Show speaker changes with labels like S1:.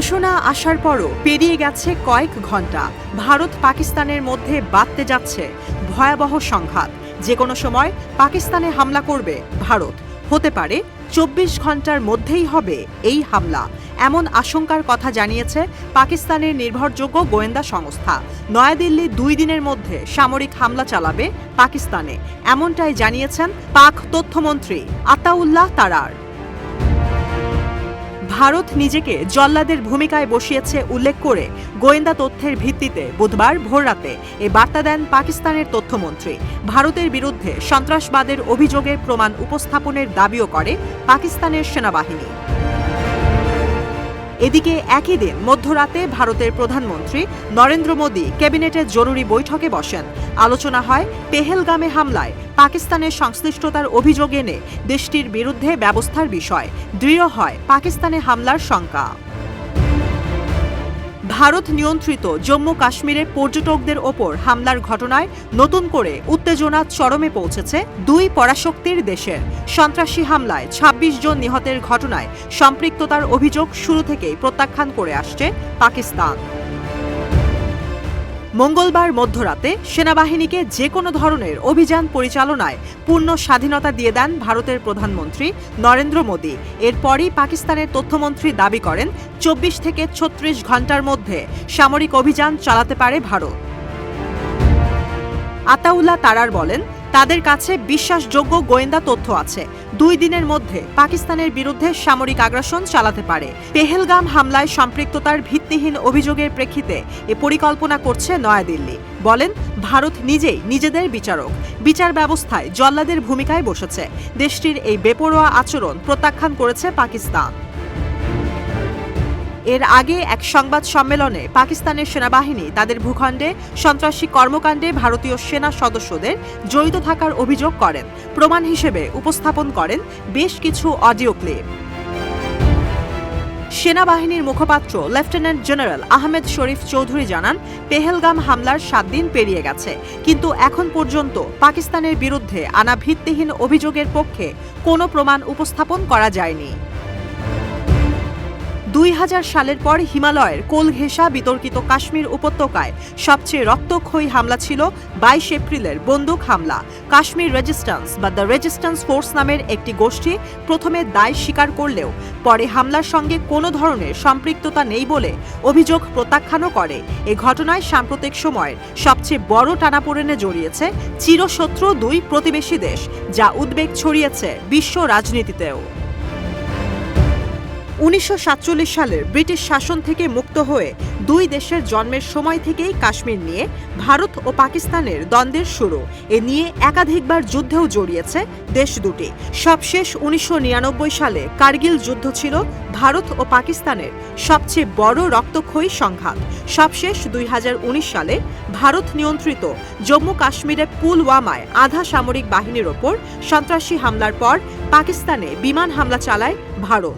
S1: ঘোষণা আসার পরও পেরিয়ে গেছে কয়েক ঘণ্টা ভারত পাকিস্তানের মধ্যে বাড়তে যাচ্ছে ভয়াবহ সংঘাত। যে কোনো সময় পাকিস্তানে হামলা করবে ভারত। হতে পারে চব্বিশ ঘণ্টার মধ্যেই হবে এই হামলা। এমন আশঙ্কার কথা জানিয়েছে পাকিস্তানের নির্ভরযোগ্য গোয়েন্দা সংস্থা। নয়াদিল্লি দুই দিনের মধ্যে সামরিক হামলা চালাবে পাকিস্তানে। এমনটাই জানিয়েছেন পাক তথ্যমন্ত্রী আতাউল্লাহ তারার। ভারত নিজেকে জল্লাদের ভূমিকায় বসিয়েছে উল্লেখ করে গোয়েন্দা তথ্যের ভিত্তিতে বুধবার ভোররাতে এ বার্তা দেন পাকিস্তানের তথ্যমন্ত্রী। ভারতের বিরুদ্ধে সন্ত্রাসবাদের অভিযোগের প্রমাণ উপস্থাপনের দাবিও করে পাকিস্তানের সেনাবাহিনী। এদিকে একই দিন মধ্যরাতে ভারতের প্রধানমন্ত্রী নরেন্দ্র মোদী ক্যাবিনেটের জরুরি বৈঠকে বসেন। আলোচনা হয় পেহেলগামে হামলায়। পাকিস্তানের সংশ্লিষ্টতার অভিযোগ এনে দেশটির বিরুদ্ধে ব্যবস্থার বিষয় দৃঢ় হয় পাকিস্তানে হামলার শঙ্কা। ভারত নিয়ন্ত্রিত জম্মু কাশ্মীরে পর্যটকদের ওপর হামলার ঘটনায় নতুন করে উত্তেজনা চরমে পৌঁছেছে দুই পরাশক্তির দেশের। সন্ত্রাসী হামলায় ২৬ জন নিহতের ঘটনায় সম্পৃক্ততার অভিযোগ শুরু থেকেই প্রত্যাখ্যান করে আসছে পাকিস্তান। মঙ্গলবার মধ্যরাতে সেনাবাহিনীকে যে কোনো ধরনের অভিযান পরিচালনায় পূর্ণ স্বাধীনতা দিয়ে দেন ভারতের প্রধানমন্ত্রী নরেন্দ্র মোদী। এরপরই পাকিস্তানের তথ্যমন্ত্রী দাবি করেন, চব্বিশ থেকে ছত্রিশ ঘণ্টার মধ্যে সামরিক অভিযান চালাতে পারে ভারত। আতাউল্লাহ তারার বলেন তাদের কাছে বিশ্বাসযোগ্য গোয়েন্দা তথ্য আছে। দুই দিনের মধ্যে পাকিস্তানের বিরুদ্ধে সামরিক আগ্রাসন চালাতে পারে। পেহেলগাম হামলায় সম্পৃক্ততার ভিত্তিহীন অভিযোগের প্রেক্ষিতে এ পরিকল্পনা করছে নয়াদিল্লি। বলেন, ভারত নিজেই নিজেদের বিচারক। বিচার ব্যবস্থায় জল্লাদের ভূমিকায় বসেছে। দেশটির এই বেপরোয়া আচরণ প্রত্যাখ্যান করেছে পাকিস্তান। এর আগে এক সংবাদ সম্মেলনে পাকিস্তানের সেনাবাহিনী, তাদের ভূখণ্ডে সন্ত্রাসী কর্মকাণ্ডে ভারতীয় সেনা সদস্যদের জড়িত থাকার অভিযোগ করেন। প্রমাণ হিসেবে উপস্থাপন করেন বেশ কিছু অডিও ক্লিপ। সেনাবাহিনীর মুখপাত্র, লেফটেন্যান্ট জেনারেল আহমেদ শরীফ চৌধুরী জানান, পেহেলগাম হামলার সাত দিন পেরিয়ে গেছে। কিন্তু এখন পর্যন্ত পাকিস্তানের বিরুদ্ধে আনা ভিত্তিহীন অভিযোগের পক্ষে কোনো প্রমাণ উপস্থাপন করা যায়নি। দুই হাজার সালের পর হিমালয়ের কোল ঘেঁষা বিতর্কিত কাশ্মীর উপত্যকায় সবচেয়ে রক্তক্ষয়ী হামলা ছিল বাইশ এপ্রিলের বন্দুক হামলা। কাশ্মীর রেজিস্ট্যান্স বা দ্য রেজিস্ট্যান্স ফোর্স নামের একটি গোষ্ঠী প্রথমে দায় স্বীকার করলেও পরে হামলার সঙ্গে কোনো ধরনের সম্পৃক্ততা নেই বলে অভিযোগ প্রত্যাখ্যানও করে। এ ঘটনায় সাম্প্রতিক সময়ের সবচেয়ে বড় টানাপোড়েনে জড়িয়েছে চিরশত্রু দুই প্রতিবেশী দেশ, যা উদ্বেগ ছড়িয়েছে বিশ্ব রাজনীতিতেও। উনিশশো সালের ব্রিটিশ শাসন থেকে মুক্ত হয়ে দুই দেশের জন্মের সময় থেকেই কাশ্মীর নিয়ে ভারত ও পাকিস্তানের দ্বন্দ্বের শুরু। এ নিয়ে একাধিকবার যুদ্ধেও জড়িয়েছে দেশ দুটি। সবশেষ উনিশশো নিরানব্বই সালে কার্গিল যুদ্ধ ছিল ভারত ও পাকিস্তানের সবচেয়ে বড় রক্তক্ষয়ী সংঘাত। সবশেষ দুই হাজার উনিশ সালে ভারত নিয়ন্ত্রিত জম্মু কাশ্মীরের পুলওয়ামায় আধা সামরিক বাহিনীর ওপর সন্ত্রাসী হামলার পর পাকিস্তানে বিমান হামলা চালায় ভারত।